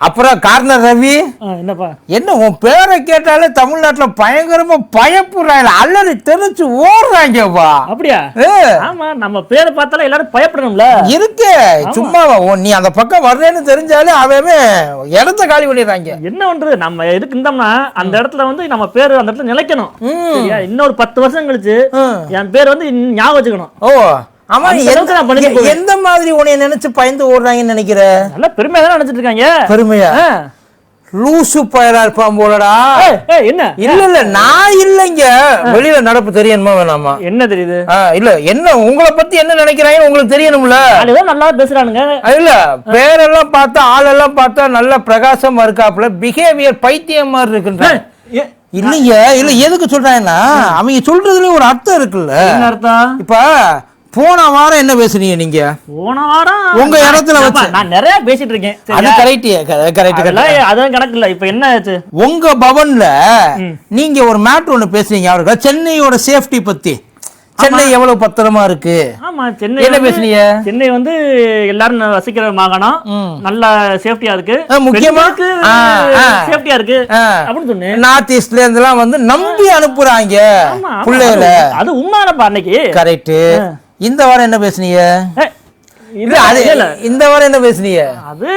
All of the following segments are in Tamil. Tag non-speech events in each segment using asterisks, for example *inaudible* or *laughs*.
அப்புறம் கார்னர் ரவி என்னப்பா? என்ன உன் பேரை கேட்டாலே தமிழ்நாட்டுல பயங்கரமா பயப்படுறாங்க அல்லது தெரிச்சு ஓடுறாங்கப்பா. அப்படியா? ஆமா நம்ம பேரை பார்த்தாலும் எல்லாரும் பயப்படணும்ல. இருக்கு சும்மா நீ அந்த பக்கம் வர்றேன்னு தெரிஞ்சாலே அவன் இடத்த காலி பண்ணிடுறாங்க. என்ன பண்றது நம்ம எதுக்கு இருந்தோம்னா அந்த இடத்துல வந்து நம்ம பேர் அந்த இடத்துல நிலைக்கணும். இன்னொரு பத்து வருஷம் கழிச்சு. என் பேர் வந்து ஞாபகம் வச்சுக்கணும். ஓ. அந்த எந்த- மாதிரி உன்னைய நினைச்சு பயந்து ஓடுறாங்கன்னு நினைக்கிற? நல்லா பெருமையா தானே நினைச்சிட்டு இருக்காங்க. பெருமையா. லூசு பயலா இருப்பான் போலடா. என்ன? இல்ல இல்ல நான் இல்லைங்க. வெளியில நடப்பு தெரியணுமா வேணாமா? என்ன தெரியுது? இல்ல என்ன உங்களை பத்தி என்ன நினைக்கிறாங்கன்னு உங்களுக்கு தெரியணும்ல? நல்லா பேசுறானுங்க. இல்ல பேரெல்லாம் பார்த்தா ஆளெல்லாம் பார்த்தா நல்ல பிரகாசமா இருக்காப்புல. பிஹேவியர் பைத்தியம் மாதிரி இருக்குன்ற. இல்லைங்க இல்ல எதுக்கு சொல்றாங்கன்னா அவங்க சொல்றதுல ஒரு அர்த்தம் இருக்குல்ல. அர்த்தம்? இப்ப போன வாரம் என்ன பேசுனீங்க நீங்க? போன வாரம் உங்க இடத்துல வச்சு. நான் நிறைய பேசிட்டு இருக்கேன். அது? கரெக்ட் கரெக்ட் அதெல்லாம் கணக்கு இல்ல. இப்ப என்ன ஆச்சு? உங்க பவன்ல. நீங்க ஒரு மேட்ரு ஒண்ணு பேசுனீங்க. அவருக்கு சென்னையோட சேஃப்டி பத்தி. சென்னை எவ்வளவு பத்திரமா இருக்கு? ஆமா சென்னை என்ன பேசுனீங்க? சென்னை வந்து எல்லாரும் வசிக்கிற மாகாணம். நல்ல சேஃப்டியா இருக்கு. முக்கியமா? ஆ. சேஃப்டியா இருக்கு. அப்படின்னு சொன்னேன். நார்த் ஈஸ்ட்ல இருந்தெல்லாம் வந்து நம்பி அனுப்புறாங்க பிள்ளைகள. அது- அது உண்மையானப்பா அன்னைக்கு கரெக்ட் இந்த வாரம் என்ன பேசுனீங்க? இது அது இந்த வாரம் என்ன பேசுனீங்க? அது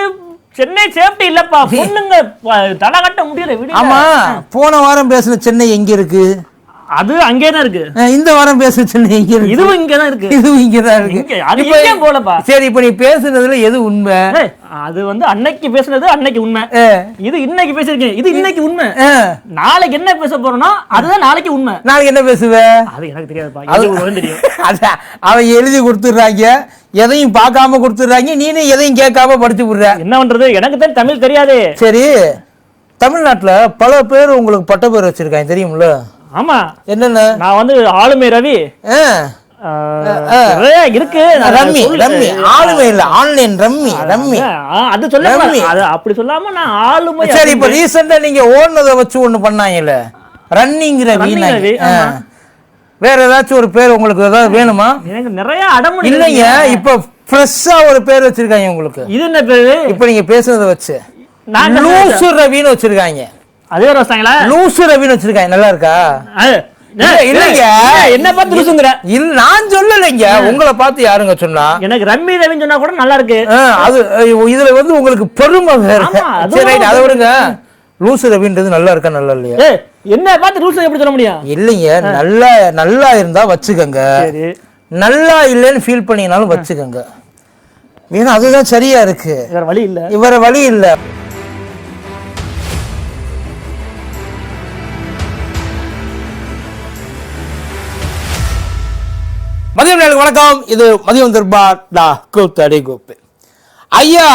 சென்னை சேஃப்டி இல்லப்பா. பொண்ணுங்க தலை கட்ட முடியல ஆமா போன வாரம் பேசுன சென்னை எங்க இருக்கு? அது அங்கே தான் இருக்கு இந்த வாரம் பேசுன சென்னை எங்க இருக்கு. இதுவும் இங்க தான் இருக்கு. இதுவும் இங்கதான் இருக்கு. இங்க, அது எங்கேயும் போலப்பா. சரி இப்ப நீ பேசுனதுல எது உண்மை? அது வந்து அன்னைக்கு பேசுனது அன்னைக்கு உண்மை. இது இன்னைக்கு பேசிருக்கேன் இது இன்னைக்கு உண்மை. நாளைக்கு என்ன பேச போறோம்னா அதுதான் நாளைக்கு உண்மை. நாளைக்கு என்ன பேசுவ? அது எனக்கு தெரியாதுப்பா. உங்களுக்கு தெரியும். *laughs* அவன் எழுதி கொடுத்துடுறாங்க. எதையும் பார்க்காம கொடுத்துடுறாங்க. நீனே எதையும் கேட்காம படிச்சு விடுற. என்ன பண்றது? எனக்கு தான் தமிழ் தெரியாது. சரி தமிழ்நாட்டுல பல பேர் உங்களுக்கு பட்ட பேர் வச்சிருக்காங்க. தெரியும்ல? ஆமா. என்னென்ன? நான் வந்து ஆளுமை ரவி. இருக்கு. Rummy rummy. ஆளுமை இல்ல. Online rummy rummy. அது சொல்ல ரம்மி. அது அப்படி சொல்லாம நான் ஆளுமை சரி இப்ப ரீசெண்டா நீங்க ஓடுனதை வச்சு ஒண்ணு பண்ணாங்கல்ல வீணாங்க ரவி. வேற ஏதாச்சும் ஒரு பேர் உங்களுக்கு ஏதாவது வேணுமா? எனக்கு நிறைய அடமுடி இல்லைங்க இப்ப ஃப்ரெஷ்ஷா ஒரு பேர் வச்சிருக்காங்க உங்களுக்கு. இது என்ன பேரு? இப்ப நீங்க பேசுனதை வச்சு. நான் லூசு ரவின்னு வச்சிருக்காங்க. அதே ஒரு வச்சாங்களா லூசு ரவின்னு வச்சிருக்காங்க நல்லா இருக்கா? இல்லைங்க. என்ன பார்த்து லூசுங்கிற. இல்ல நான் சொல்லலைங்க. உங்களை பார்த்து யாருங்க சொன்னா? எனக்கு ரம்மி ரவின்னு சொன்னா கூட நல்லா இருக்கு. அது இதுல வந்து உங்களுக்கு பெருமை வேற சரி ரைட் அதை விடுங்க. லூசு ரவின்றது நல்லா இருக்கா நல்லா இல்லையா? என்ன பார்த்து ரூல்ஸ் எப்படி சொல்ல முடியும்? இல்லைங்க நல்லா நல்லா இருந்தா வச்சுக்கோங்க. நல்லா இல்லைன்னு ஃபீல் பண்ணீங்கனாலும் வச்சுக்கோங்க. ஏன்னா அதுதான் சரியா இருக்கு. வேற வழி இல்ல. இவர வழி இல்ல. மதியம் நேரம் வணக்கம். இது மதியம் தர்பார் டா கூத்தடி கோப்பு. ஐயா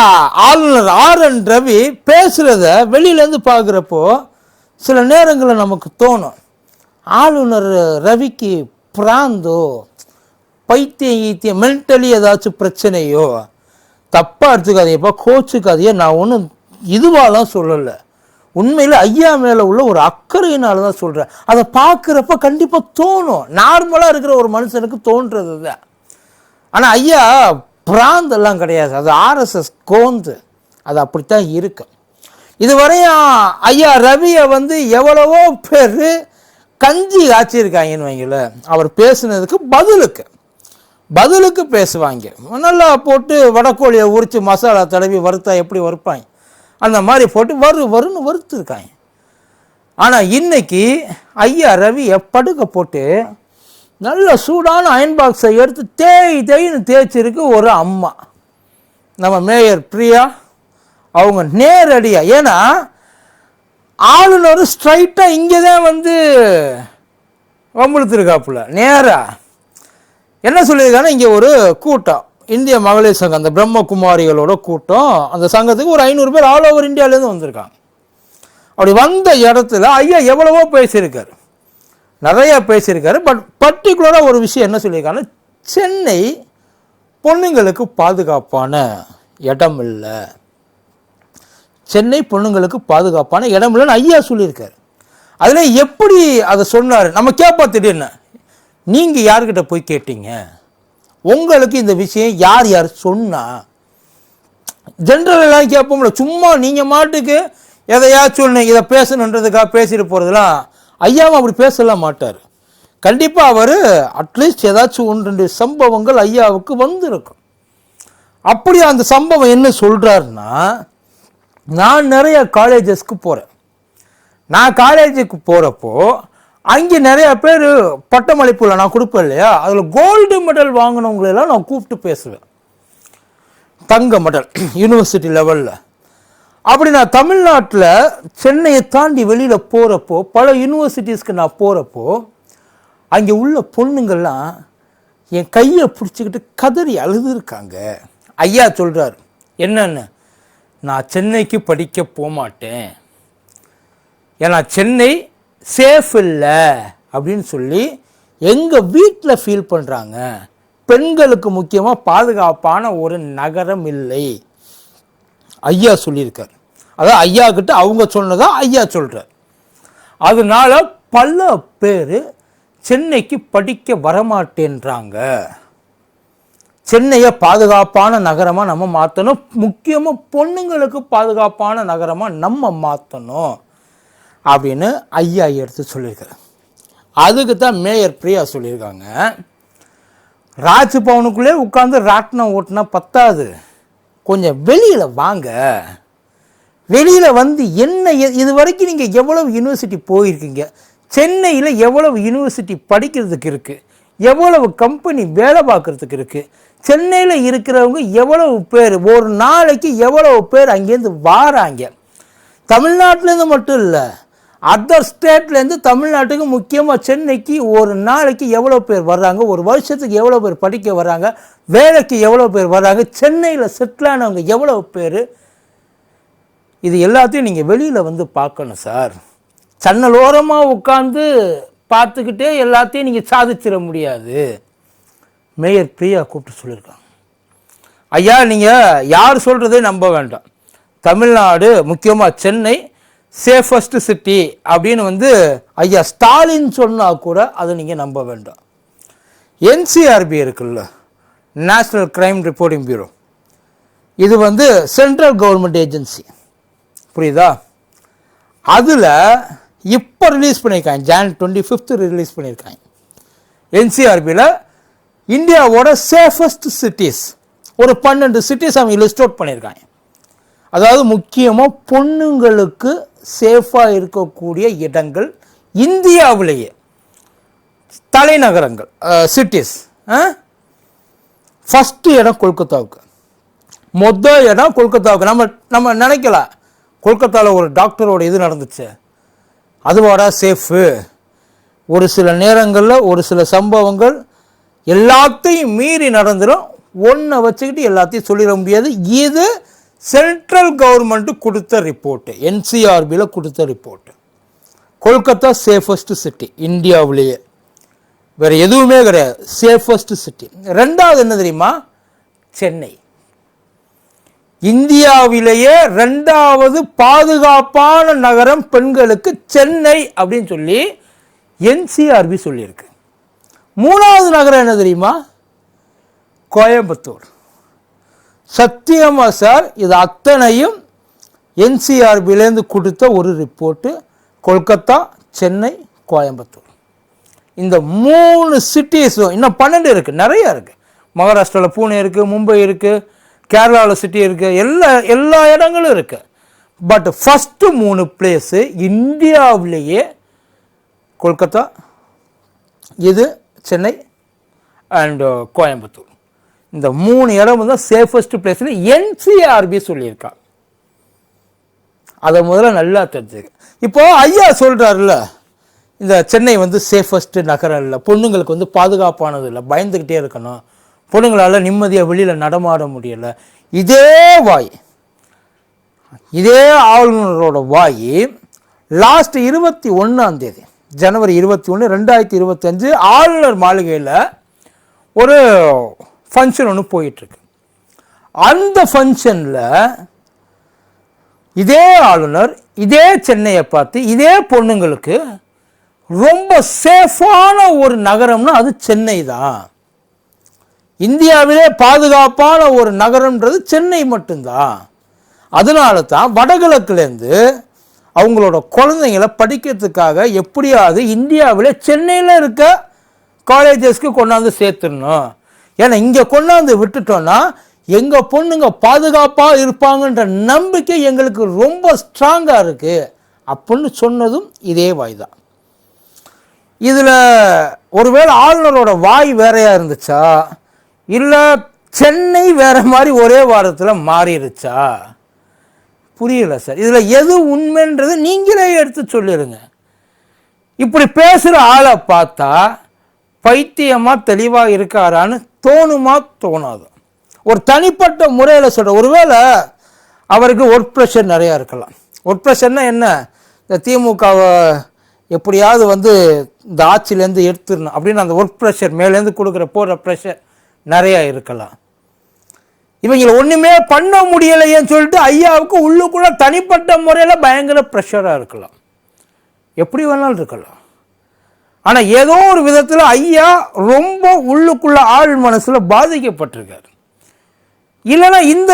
ஆளுநர் ஆர் என் ரவி பேசுகிறத வெளியிலேருந்து பார்க்குறப்போ சில நேரங்களில் நமக்கு தோணும். ஆளுநர் ரவிக்கு பிராந்தோ பைத்தியம் ஈத்தியம் மென்டலி ஏதாச்சும் பிரச்சனையோ தப்பாக எடுத்துக்காதீங்கப்பா கோச்சுக்காதீங்க. நான் ஒன்றும் இதுவாலாம் சொல்லலை. உண்மையில் ஐயா மேலே உள்ள ஒரு அக்கறையினால தான் சொல்கிறேன் அதை பார்க்குறப்ப கண்டிப்பாக தோணும். நார்மலாக இருக்கிற ஒரு மனுஷனுக்கு தோன்றது தான் ஆனால் ஐயா பிராந்தெல்லாம் கிடையாது. அது ஆர்எஸ்எஸ் கோந்து. அது அப்படித்தான் இருக்கு. இதுவரையும் ஐயா ரவியை வந்து எவ்வளவோ பேர் கஞ்சி காய்ச்சிருக்காங்கன்னு வைங்களேன். அவர் பேசுனதுக்கு பதிலுக்கு. பதிலுக்கு பேசுவாங்க. நல்லா போட்டு வடக்கோழியை உரித்து மசாலா தடவி வறுத்தா எப்படி வறுப்பாங்க? அந்த மாதிரி போட்டு வறு வருன்னு வறுத்துருக்காங்க. ஆனால் இன்னைக்கு ஐயா ரவியை படுக்க போட்டு நல்ல சூடான அயன் பாக்ஸை எடுத்து தேய் தேயின்னு தேய்ச்சிருக்கு ஒரு அம்மா. நம்ம மேயர் பிரியா அவங்க நேரடியாக ஏன்னா ஆளுநர் ஸ்ட்ரைட்டாக இங்கே தான் வந்து வம்புழுத்துருக்காப்புல நேராக என்ன சொல்லியிருக்காங்கன்னா இங்கே ஒரு கூட்டம். இந்திய மகளிர் சங்கம் அந்த பிரம்மகுமாரிகளோட கூட்டம் அந்த சங்கத்துக்கு ஒரு ஐநூறு பேர் ஆல் ஓவர் இந்தியாவிலேருந்து வந்திருக்காங்க. அப்படி வந்த இடத்துல ஐயா எவ்வளவோ பேசியிருக்காரு. நிறைய பேசியிருக்காரு. பட் பர்டிகுலராக ஒரு விஷயம் என்ன சொல்லியிருக்காங்கன்னா சென்னை பொண்ணுங்களுக்கு பாதுகாப்பான இடம் இல்லை. சென்னை பொண்ணுங்களுக்கு பாதுகாப்பான இடம் இல்லைன்னு ஐயா சொல்லியிருக்காரு. அதில் எப்படி அதை சொன்னார்? நம்ம கேட்பா திடீர்னு. நீங்கள் யார்கிட்ட போய் கேட்டீங்க? உங்களுக்கு இந்த விஷயம் யார் யார் சொன்னா? ஜென்ரலெல்லாம் கேட்போம்ல சும்மா நீங்கள் மாட்டுக்கு எதையாச்சும் ஒன்று இதை பேசணுன்றதுக்காக பேசிட்டு போகிறதுலாம் ஐயாவும் அப்படி பேசலாம் மாட்டார். கண்டிப்பாக அவர் அட்லீஸ்ட் ஏதாச்சும் ஒன்று ரெண்டு சம்பவங்கள் ஐயாவுக்கு வந்திருக்கும். அப்படி அந்த சம்பவம் என்ன சொல்கிறாருன்னா நான் நிறைய காலேஜஸ்க்கு போகிறேன் நான் காலேஜுக்கு போகிறப்போ அங்கே நிறைய பேர் பட்டமளிப்பில் நான் கொடுப்பேன் இல்லையா? அதில் கோல்டு மெடல் வாங்கினவங்களெல்லாம் நான் கூப்பிட்டு பேசுவேன். தங்க மெடல் யூனிவர்சிட்டி லெவலில் அப்படி நான் தமிழ்நாட்டில் சென்னையை தாண்டி வெளியில் போகிறப்போ பல யூனிவர்சிட்டிஸ்க்கு நான் போகிறப்போ அங்கே உள்ள பொண்ணுங்கள்லாம் என் கையை பிடிச்சிக்கிட்டு கதறி அழுதுருக்காங்க. ஐயா சொல்கிறார் என்னன்னு? நான் சென்னைக்கு படிக்க போக மாட்டேன் ஏன்னா சென்னை சேஃப் இல்லை அப்படின்னு சொல்லி எங்கள் வீட்டில் ஃபீல் பண்ணுறாங்க பெண்களுக்கு முக்கியமாக பாதுகாப்பான ஒரு நகரம் இல்லை. ஐயா சொல்லியிருக்கார். அதான் ஐயா கிட்ட அவங்க சொன்னதா ஐயா சொல்கிறார் அதனால் பல பேர் சென்னைக்கு படிக்க வரமாட்டேன்றாங்க. சென்னையை பாதுகாப்பான நகரமாக நம்ம மாற்றணும் முக்கியமாக பொண்ணுங்களுக்கு பாதுகாப்பான நகரமாக நம்ம மாற்றணும் அப்படின்னு ஐயா எடுத்து சொல்லியிருக்காரு. அதுக்கு தான் மேயர் பிரியா சொல்லியிருக்காங்க. ராஜ்பவனுக்குள்ளே உட்காந்து ராட்டினம் ஓட்டினா பத்தாது. கொஞ்சம் வெளியில் வாங்க. வெளியில் வந்து என்ன இது வரைக்கும் நீங்கள் எவ்வளவு யூனிவர்சிட்டி போயிருக்கீங்க? சென்னையில் எவ்வளவு யூனிவர்சிட்டி படிக்கிறதுக்கு இருக்குது எவ்வளவு கம்பெனி வேலை பார்க்குறதுக்கு இருக்குது சென்னையில் இருக்கிறவங்க எவ்வளவு பேர்? ஒரு நாளைக்கு எவ்வளவு பேர் அங்கேருந்து வாராங்க? தமிழ்நாட்டிலேருந்து மட்டும் இல்லை அதர் ஸ்டேட்லேருந்து தமிழ்நாட்டுக்கு முக்கியமாக சென்னைக்கு ஒரு நாளைக்கு எவ்வளோ பேர் வர்றாங்க? ஒரு வருஷத்துக்கு எவ்வளோ பேர் படிக்க வர்றாங்க? வேலைக்கு எவ்வளோ பேர் வர்றாங்க? சென்னையில் செட்டிலானவங்க எவ்வளோ பேர்? இது எல்லாத்தையும் நீங்கள் வெளியில் வந்து பார்க்கணும் சார். சன்னலோரமாக உட்காந்து பார்த்துக்கிட்டே எல்லாத்தையும் நீங்கள் சாதிச்சிட முடியாது. மேயர் பிரியா கூப்பிட்டு சொல்லியிருக்காங்க. ஐயா நீங்கள் யார் சொல்கிறதே நம்ப வேண்டாம். தமிழ்நாடு முக்கியமாக சென்னை சேஃபஸ்ட் சிட்டி அப்படின்னு வந்து ஐயா ஸ்டாலின் சொன்னால் கூட அதை நீங்கள் நம்ப வேண்டாம். என்சிஆர்பி இருக்குல்ல நேஷ்னல் கிரைம் ரிப்போர்ட்டிங் பியூரோ இது வந்து சென்ட்ரல் கவர்மெண்ட் ஏஜென்சி புரியுதா? அதில் இப்போ ரிலீஸ் பண்ணியிருக்காங்க ஜான் டுவெண்ட்டி ஃபிஃப்த்து ரிலீஸ் பண்ணியிருக்காங்க என்சிஆர்பியில் இந்தியாவோட சேஃபஸ்ட் சிட்டிஸ் ஒரு பன்னெண்டு சிட்டிஸ் அவங்க லிஸ்ட் அவுட் பண்ணியிருக்காங்க அதாவது முக்கியமாக பொண்ணுங்களுக்கு சேஃபாக இருக்கக்கூடிய இடங்கள் இந்தியாவிலேயே. தலைநகரங்கள் சிட்டிஸ் ஃபஸ்ட்டு இடம் கொல்கத்தாவுக்கு. மொதல் இடம் கொல்கத்தாவுக்கு. நம்ம நம்ம நினைக்கல. கொல்கத்தாவில் ஒரு டாக்டரோட இது நடந்துச்சு. அதுவாடா சேஃபு ஒரு சில நேரங்களில் ஒரு சில சம்பவங்கள் எல்லாத்தையும் மீறி நடந்துடும் ஒன்றை வச்சுக்கிட்டு எல்லாத்தையும் சொல்லிட முடியாது. இது சென்ட்ரல் கவர்மெண்ட்டு கொடுத்த ரிப்போர்ட்டு என்சிஆர்பியில் கொடுத்த ரிப்போர்ட்டு. கொல்கத்தா சேஃபஸ்ட்டு சிட்டி இந்தியாவிலேயே. வேறு எதுவுமே கிடையாது சேஃபஸ்ட்டு சிட்டி. ரெண்டாவது என்ன தெரியுமா? சென்னை. இந்தியாவிலேயே ரெண்டாவது பாதுகாப்பான நகரம் பெண்களுக்கு சென்னை அப்படின்னு சொல்லி என்சிஆர்பி சொல்லியிருக்கு. மூணாவது நகரம் என்ன தெரியுமா? கோயம்புத்தூர். சத்தியமா சார் இது அத்தனையும் என்சிஆர்பிலேருந்து கொடுத்த ஒரு ரிப்போர்ட்டு. கொல்கத்தா சென்னை கோயம்புத்தூர். இந்த மூணு சிட்டிஸும் இன்னும் பன்னெண்டு இருக்குது நிறைய இருக்குது மகாராஷ்டிராவில் பூனே இருக்குது மும்பை இருக்குது கேரளாவில் சிட்டி இருக்குது எல்லா எல்லா இடங்களும் இருக்குது பட் ஃபஸ்ட்டு மூணு பிளேஸு இந்தியாவிலேயே கொல்கத்தா இது சென்னை அண்டு uh, கோயம்புத்தூர். இந்த மூணு இடம் தான் சேஃபஸ்ட் பிளேஸ்னு என்சிஆர்பி சொல்லியிருக்கா. அதை முதல்ல நல்லா தெரிஞ்சுக்க. இப்போ ஐயா சொல்கிறாருல்ல இந்த சென்னை வந்து சேஃபஸ்ட்டு நகரம் இல்லை பொண்ணுங்களுக்கு வந்து பாதுகாப்பானது இல்லை பயந்துக்கிட்டே இருக்கணும் பொண்ணுங்களால் நிம்மதியாக வெளியில் நடமாட முடியலை. இதே வாய் இதே ஆளுநரோட வாய் லாஸ்ட் இருபத்தி ஒன்றாம் தேதி ஜனவரி இருபத்தி ஒன்று ரெண்டாயிரத்தி இருபத்தஞ்சு ஆளுநர் மாளிகையில் ஒரு ஃபங்க்ஷன் ஒன்று போயிட்டுருக்கு. அந்த ஃபங்க்ஷனில் இதே ஆளுநர் இதே சென்னையை பார்த்து இதே பொண்ணுங்களுக்கு ரொம்ப சேஃபான ஒரு நகரம்னா அது சென்னை தான். இந்தியாவிலே பாதுகாப்பான ஒரு நகரம்ன்றது சென்னை மட்டும்தான். அதனால தான் வடகிழக்குலேருந்து அவங்களோட குழந்தைங்கள படிக்கிறதுக்காக எப்படியாவது இந்தியாவிலே சென்னையில் இருக்க காலேஜஸ்க்கு கொண்டாந்து சேர்த்துடணும். ஏன்னா இங்கே கொண்டாந்து விட்டுட்டோன்னா எங்கள் பொண்ணுங்க பாதுகாப்பாக இருப்பாங்கன்ற நம்பிக்கை எங்களுக்கு ரொம்ப ஸ்ட்ராங்காக இருக்குது அப்படின்னு சொன்னதும் இதே வாய் தான் இதில் ஒருவேளை ஆளுநரோட வாய் வேறையாக இருந்துச்சா? இல்லை சென்னை வேறு மாதிரி ஒரே வாரத்தில் மாறிடுச்சா? புரியல சார். இதில் எது உண்மைன்றது நீங்களே எடுத்து சொல்லிடுங்க இப்படி பேசுகிற ஆளை பார்த்தா பைத்தியமாக தெளிவாக இருக்காரான்னு தோணுமா தோணாது. ஒரு தனிப்பட்ட முறையில் சொல்கிற ஒருவேளை அவருக்கு ஒர்க் ப்ரெஷர் நிறையா இருக்கலாம். ஒர்க் ப்ரெஷர்னா என்ன? இந்த திமுகவை எப்படியாவது வந்து இந்த ஆட்சியிலேருந்து எடுத்துடணும் அப்படின்னு அந்த ஒர்க் ப்ரெஷர் மேலேருந்து கொடுக்குற போடுற ப்ரெஷர் நிறையா இருக்கலாம். இவங்களை ஒன்றுமே பண்ண முடியலையேன்னு சொல்லிட்டு ஐயாவுக்கு உள்ளுக்குள்ள தனிப்பட்ட முறையில் பயங்கர ப்ரெஷராக இருக்கலாம். எப்படி வேணாலும் இருக்கலாம். ஆனால் ஏதோ ஒரு விதத்தில் ஐயா ரொம்ப உள்ளுக்குள்ள ஆள் மனசில் பாதிக்கப்பட்டிருக்கார். இல்லைன்னா இந்த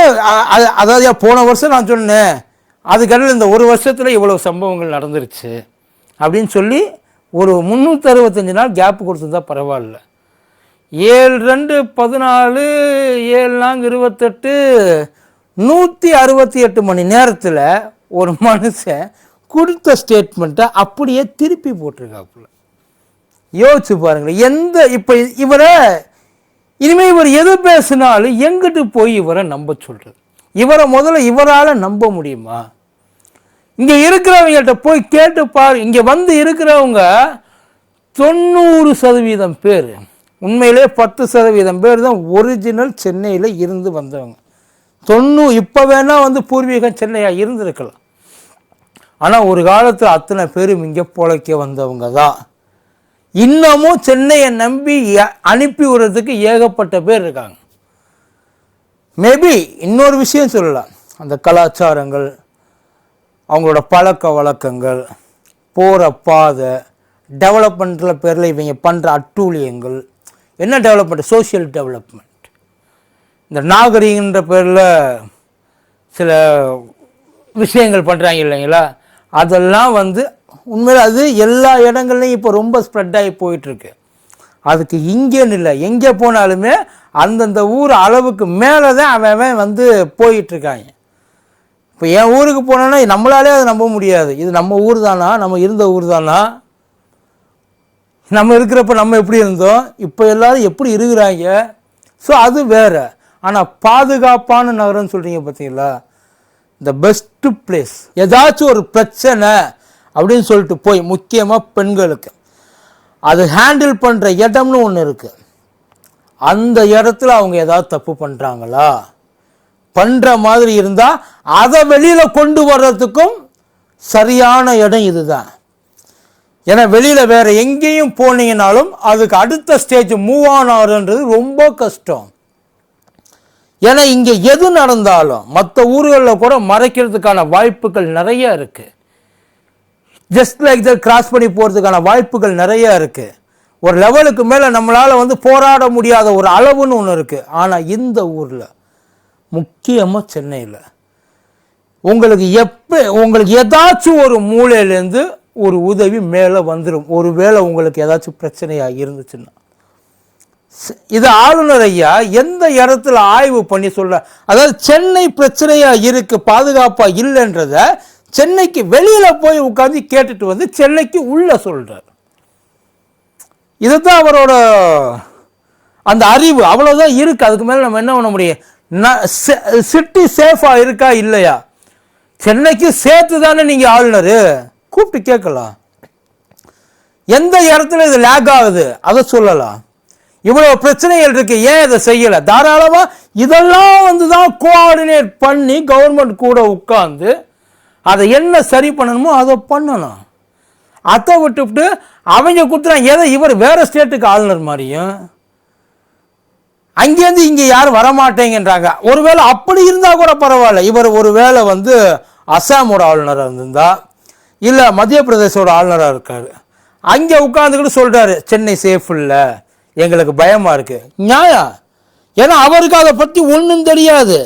அதாவது போன வருஷம் நான் சொன்னேன் அதுக்கடையில் இந்த ஒரு வருஷத்தில் இவ்வளோ சம்பவங்கள் நடந்துருச்சு அப்படின்னு சொல்லி ஒரு முந்நூற்றி அறுபத்தஞ்சு நாள் கேப் கொடுத்துருந்தா பரவாயில்ல. ஏழு ரெண்டு பதினாலு ஏழு நான்கு இருபத்தெட்டு நூற்றி அறுபத்தி எட்டு மணி நேரத்தில் ஒரு மனுஷன் கொடுத்த ஸ்டேட்மெண்ட்டை அப்படியே திருப்பி போட்டிருக்காப்புல. யோசிச்சு பாருங்களேன். எந்த இப்போ இவரை இனிமேல் இவர் எது பேசினாலும் எங்கிட்டு போய் இவரை நம்ப சொல்கிறது இவரை முதல்ல இவரால் நம்ப முடியுமா? இங்கே இருக்கிறவங்கள்ட்ட போய் கேட்டு பாரு. இங்கே வந்து இருக்கிறவங்க தொண்ணூறு சதவீதம் பேர் உண்மையிலே பத்து சதவீதம் பேர் தான் ஒரிஜினல் சென்னையில் இருந்து வந்தவங்க. தொண்ணூ இப்போ வேணால் வந்து பூர்வீகம் சென்னையாக இருந்திருக்கலாம். ஆனால் ஒரு காலத்தில் அத்தனை பேரும் இங்கே பொழைக்க வந்தவங்க தான். இன்னமும் சென்னையை நம்பி அனுப்பி விடுறதுக்கு ஏகப்பட்ட பேர் இருக்காங்க. மேபி இன்னொரு விஷயம் சொல்லலாம். அந்த கலாச்சாரங்கள் அவங்களோட பழக்க வழக்கங்கள் போகிற பாதை டெவலப்மெண்ட்டில் பேரில் இவங்க பண்ணுற அட்டூழியங்கள் என்ன டெவலப்மெண்ட் சோஷியல் டெவலப்மெண்ட் இந்த நாகரிகன்ற பேரில் சில விஷயங்கள் பண்ணுறாங்க இல்லைங்களா? அதெல்லாம் வந்து உண்மையில் அது எல்லா இடங்கள்லையும் இப்போ ரொம்ப ஸ்ப்ரெட் ஆகி போயிட்டுருக்கு. அதுக்கு இங்கேன்னு இல்லை எங்கே போனாலுமே அந்தந்த ஊர் அளவுக்கு மேலே தான் அவன் அவன் வந்து போயிட்டுருக்காங்க. இப்போ என் ஊருக்கு போனோன்னா நம்மளாலே அதை நம்ப முடியாது. இது நம்ம ஊர் தானா நம்ம இருந்த ஊர் தானா நம்ம இருக்கிறப்ப நம்ம எப்படி இருந்தோம்? இப்போ எல்லாரும் எப்படி இருக்கிறாங்க? ஸோ அது வேற. ஆனால் பாதுகாப்பான நகரம்னு சொல்கிறீங்க பார்த்தீங்களா த பெஸ்ட்டு பிளேஸ் ஏதாச்சும் ஒரு பிரச்சனை அப்படின்னு சொல்லிட்டு போய் முக்கியமாக பெண்களுக்கு. அது ஹேண்டில் பண்ணுற இடம்னு ஒன்று இருக்குது அந்த இடத்துல அவங்க ஏதாவது தப்பு பண்ணுறாங்களா பண்ணுற மாதிரி இருந்தால் அதை வெளியில் கொண்டு வர்றதுக்கும் சரியான இடம் இதுதான். ஏன்னா வெளியில் வேற எங்கேயும் போனீங்கனாலும் அதுக்கு அடுத்த ஸ்டேஜ் மூவ் ஆன் ஆகுன்றது ரொம்ப கஷ்டம். ஏன்னா இங்கே எது நடந்தாலும் மற்ற ஊர்களில் கூட மறைக்கிறதுக்கான வாய்ப்புகள் நிறைய இருக்குது ஜஸ்ட் லைக் தட் கிராஸ் பண்ணி போகிறதுக்கான வாய்ப்புகள் நிறைய இருக்குது ஒரு லெவலுக்கு மேலே நம்மளால் வந்து போராட முடியாத ஒரு அளவுன்னு ஒன்று இருக்குது ஆனால் இந்த ஊரில் முக்கியமாக சென்னையில் உங்களுக்கு எப்போ உங்களுக்கு ஏதாச்சும் ஒரு மூலையிலேருந்து ஒரு உதவி மேலே வந்துடும் ஒரு வேளை உங்களுக்கு ஏதாச்சும் பிரச்சனையாக இருந்துச்சுன்னா. இது ஆளுநர் ஐயா எந்த இடத்துல ஆய்வு பண்ணி சொல்ற அதாவது சென்னை பிரச்சனையாக இருக்குது பாதுகாப்பாக இல்லைன்றத சென்னைக்கு வெளியில் போய் உட்காந்து கேட்டுட்டு வந்து சென்னைக்கு உள்ள சொல்கிறார் இதுதான் அவரோட அந்த அறிவு. அவ்வளோதான் இருக்குது அதுக்கு மேலே நம்ம என்ன பண்ண முடியும்? சிட்டி சேஃபாக இருக்கா இல்லையா? சென்னைக்கு சேர்த்து தானே நீங்கள் ஆளுநர்? கூப்பிட்டு கேட்கலாம். எந்த இடத்துல இது லேக் ஆகுது? அதை சொல்லலாம். இவ்வளோ பிரச்சனைகள் இருக்கு. ஏன் இதை செய்யலை? தாராளமாக இதெல்லாம் வந்து தான் கோஆர்டினேட் பண்ணி கவர்மெண்ட் கூட உட்காந்து அதை என்ன சரி பண்ணணுமோ அதை பண்ணணும். அதை விட்டுவிட்டு அவங்க கொடுத்துறாங்க. ஏதோ இவர் வேறு ஸ்டேட்டுக்கு ஆளுநர் மாதிரியும். அங்கேருந்து இங்கே யாரும் வரமாட்டேங்கன்றாங்க. ஒருவேளை அப்படி இருந்தால் கூட பரவாயில்ல. இவர் ஒருவேளை வந்து அசாமோட ஆளுநராக இருந்திருந்தா இல்லை மத்திய பிரதேசோட ஆளுநராக இருக்கார். அங்கே உட்காந்துக்கிட்டு சொல்கிறாரு சென்னை சேஃப் இல்லை. எங்களுக்கு பயமாக இருக்குது நியாயம். ஏன்னா அவருக்கு அதை பற்றி ஒன்றும் தெரியாது.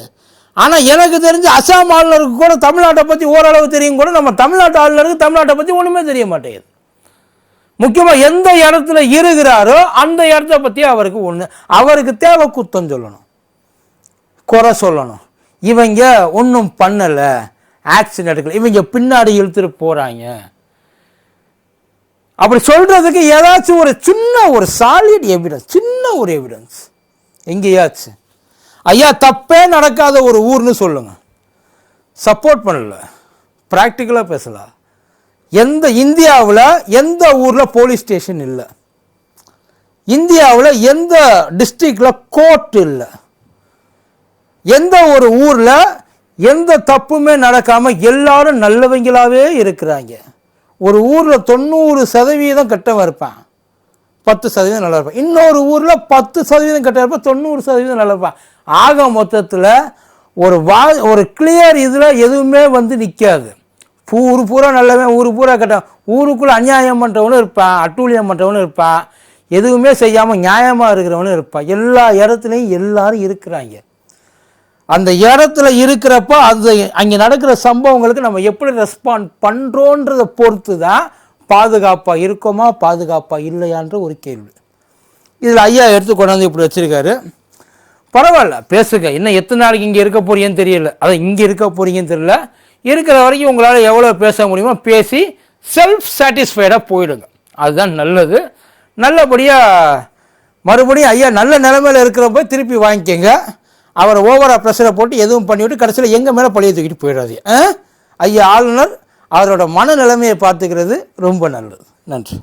ஆனால் எனக்கு தெரிஞ்சு அசாம் ஆளுநருக்கு கூட தமிழ்நாட்டை பற்றி ஓரளவு தெரியும் கூட நம்ம தமிழ்நாட்டு ஆளுநருக்கு தமிழ்நாட்டை பற்றி ஒன்றுமே தெரிய மாட்டேங்குது. முக்கியமாக எந்த இடத்துல இருக்கிறாரோ அந்த இடத்த பற்றி அவருக்கு ஒன்று அவருக்கு தேவை குத்தம் சொல்லணும். குறை சொல்லணும். இவங்க ஒன்றும் பண்ணலை. ஆக்ஷன் எடுக்கல. இவங்க பின்னாடி இழுத்துட்டு போகிறாங்க அப்படி சொல்கிறதுக்கு ஏதாச்சும் ஒரு சின்ன ஒரு சாலிட் எவிடன்ஸ் சின்ன ஒரு எவிடன்ஸ் எங்கேயாச்சும் ஐயா தப்பே நடக்காத ஒரு ஊர்னு சொல்லுங்க. சப்போர்ட் பண்ணல. ப்ராக்டிக்கலாக பேசலாம் எந்த இந்தியாவில் எந்த ஊரில் போலீஸ் ஸ்டேஷன் இல்லை? இந்தியாவில் எந்த டிஸ்ட்ரிக்டில் கோர்ட் இல்லை? எந்த ஒரு ஊரில் எந்த தப்புமே நடக்காமல் எல்லாரும் நல்லவங்களாகவே இருக்கிறாங்க. ஒரு ஊரில் தொண்ணூறு சதவீதம் கெட்டவன் இருப்பான். பத்து சதவீதம் நல்லா இருப்பான். இன்னொரு ஊரில் பத்து சதவீதம் கெட்ட இருப்பான். தொண்ணூறு சதவீதம் நல்லா இருப்பான். ஆக மொத்தத்தில் ஒரு வா ஒரு கிளியர் இதில் எதுவுமே வந்து நிற்காது ஊர் பூரா நல்லவன் ஊர் பூரா கட்டான் ஊருக்குள்ளே அநியாயம் பண்ணுறவனும் இருப்பான் அட்டூழியம் பண்ணுறவனும் இருப்பான் எதுவுமே செய்யாமல் நியாயமாக இருக்கிறவனும் இருப்பான் எல்லா இடத்துலையும் எல்லாரும் இருக்கிறாங்க. அந்த இடத்துல இருக்கிறப்ப அந்த அங்கே நடக்கிற சம்பவங்களுக்கு நம்ம எப்படி ரெஸ்பாண்ட் பண்ணுறோன்றதை பொறுத்து தான் பாதுகாப்பாக இருக்கோமா பாதுகாப்பாக இல்லையான்ற ஒரு கேள்வி. இதில் ஐயா எடுத்து கொண்டாந்து இப்படி வச்சுருக்காரு. பரவாயில்ல பேசுங்க. இன்னும் எத்தனை நாளைக்கு இங்கே இருக்க போறீங்கன்னு தெரியல. அதான் இங்கே இருக்க போறீங்கன்னு தெரியல. இருக்கிற வரைக்கும் உங்களால் எவ்வளோ பேச முடியுமோ பேசி செல்ஃப் சாட்டிஸ்ஃபைடாக போயிடுங்க. அதுதான் நல்லது. நல்லபடியாக மறுபடியும் ஐயா நல்ல நிலமையில் இருக்கிறப்ப திருப்பி வாங்கிக்கோங்க. அவரை ஓவராக ப்ரெஷரை போட்டு எதுவும் பண்ணிவிட்டு கடைசியில் எங்கள் மேலே பழைய தூக்கிட்டு போயிடாது ஐயா ஆளுநர் அவரோட மனநிலைமையை பார்த்துக்கிறது ரொம்ப நல்லது. நன்றி.